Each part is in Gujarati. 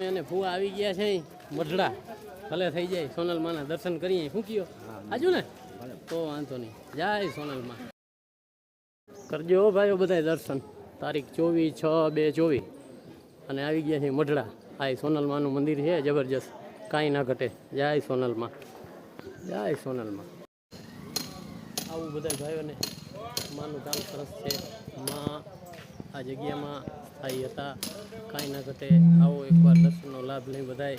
અને ફૂવા આવી ગયા છે મઢડા. ભલે થઈ જાય સોનલ માના દર્શન કરીએ શું કયો આજુ ને? તો વાંધો નહીં. જાય સોનલમાં કરજો ભાઈઓ બધાય દર્શન. તારીખ ચોવીસ છ બે ચોવીસ. અને આવી ગયા છે મઢડા. આ સોનલ માનું મંદિર છે, જબરજસ્ત. કાંઈ ના ઘટે. જય સોનલમાં જય સોનલમાં આવું બધા ભાઈઓને માનું કામ સરસ છે. માં આ જગ્યામાં સ્થાયી હતા. કાંઈ ના ઘટે. આવો એકવાર દર્શનનો લાભ લઈ બધાય.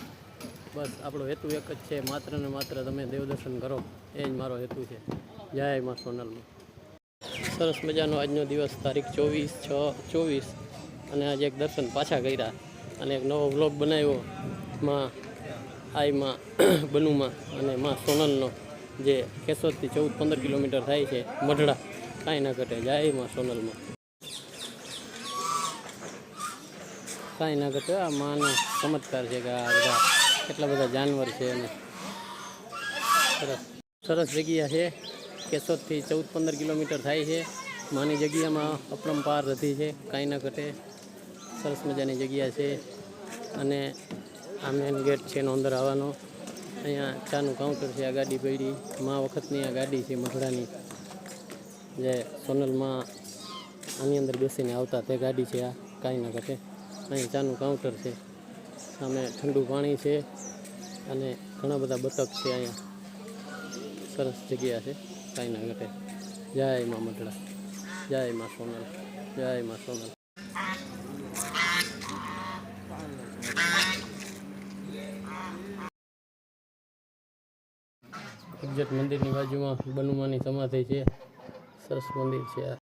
બસ, આપણો હેતુ એક જ છે. માત્ર ને માત્ર તમે દેવદર્શન કરો. એ જ મારો હેતુ છે. જય માં સોનલમાં સરસ મજાનો આજનો દિવસ, તારીખ ચોવીસ છ ચોવીસ. અને આજે એક દર્શન પાછા કર્યા. અને એક નવો વ્લોગ બનાવ્યો માં આઈમાં બનુમાં અને માં સોનલનો. જે કેશોદથી ચૌદ પંદર કિલોમીટર થાય છે, મઢડા. કાંઈ ના ઘટે. જય માં સોનલમાં. કાંઈ ના ઘટે. આ માનો ચમત્કાર છે કે આ બધા કેટલા બધા જાનવર છે અને સરસ. સરસ જગ્યા છે. કેશોદથી ચૌદ પંદર કિલોમીટર થાય છે. માની જગ્યામાં અપરંપાર હતી છે. કાંઈ ના ઘટે. સરસ મજાની જગ્યા છે. અને આ મેન ગેટ છે એનો અંદર આવવાનો. અહીંયા ચાનું કાઉન્ટર છે, આ ગાડી પડી. મા વખતની આ ગાડી છે મથુરાની જે સોનલમાં આની અંદર બેસીને આવતા તે ગાડી છે આ. કાંઈ ના ઘટે. અહીં ચાનું કાઉન્ટર છે. સામે ઠંડુ પાણી છે અને ઘણા બધા બતક છે અહીંયા. સરસ જગ્યા છે કાંઈ ના ઘટે. જય મા મઢડા જય મા સોનલ. જય મા સોનલ. એક્ઝેક્ટ મંદિરની બાજુમાં બનુમાની સમાધિ છે. સરસ મંદિર છે આ.